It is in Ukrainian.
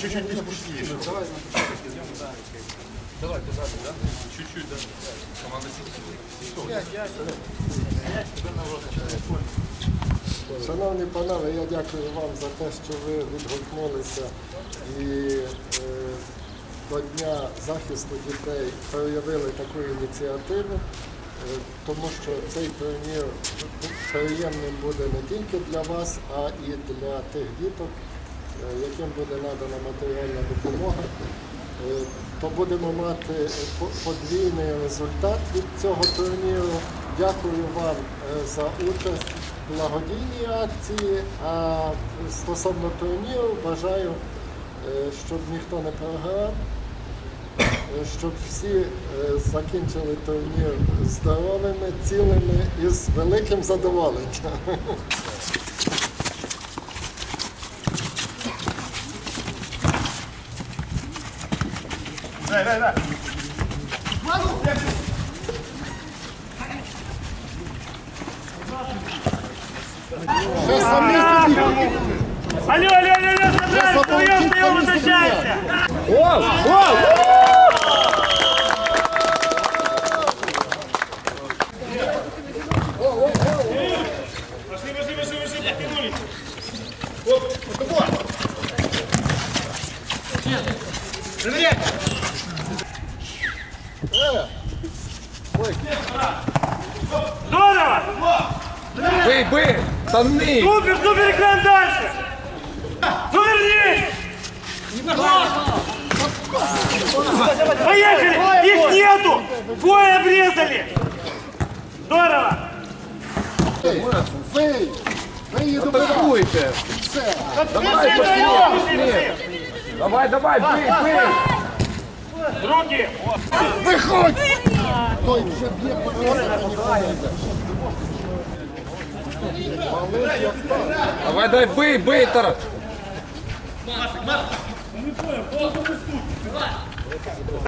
Чуть-чуть пустіше. Давайте ззаду, да? Чуть-чуть, да. Команда Шановні панове, я дякую вам за те, що ви відгукнулися і е, до Дня захисту дітей проявили таку ініціативу, е, тому що цей турнір приємним буде не тільки для вас, а і для тих діток, яким буде надана матеріальна допомога. Е, То будемо мати по- подвійний результат від цього турніру. Дякую вам е, за участь в благодійній акції. А стосовно турніру бажаю, е, щоб ніхто не програв, е, щоб всі е, закінчили турнір здоровими, цілими і з великим задоволенням. Ver ver ver. Сейчас сам Алло, алло, алло, алло, собрали, вдвоем ты его возвращайся. О, о, Пошли, пошли, пошли, пошли, подтянулись. Вот, вот, вот. Привет. Бий, бий! Тани! Супер, супер, экран дальше! Повернись! Поехали! Их нету! Двое обрезали! Здорово! Вий! Ви її добивайте! Атакуйте! Все! Давай, пошли, пошли! Давай, давай, бий, бий! Руки! Виходь! Той вже б'є по Давай, давай, бей, бей, Тарас!